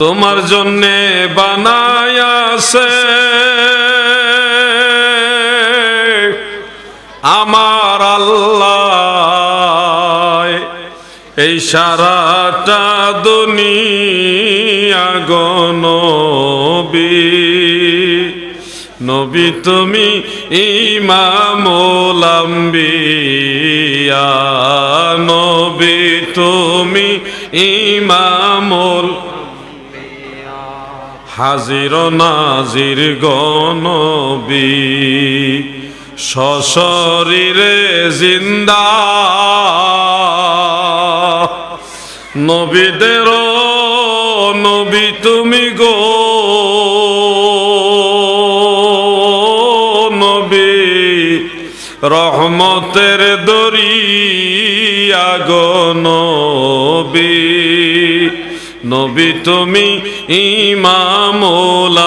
তোমার জন্যে বানায়াছে আমার আল্লাহ, এই সারাটা দুনিয়া গনবী নবী তুমি ইমামুল আম্বিয়া। নবী তুমি ইমামুল হাজির নাজির গনবী সশরীরে জিন্দা। নবীদের নবী তুমি গো নবী রহমতের দরিয়া গো নবী তুমি ইমামুল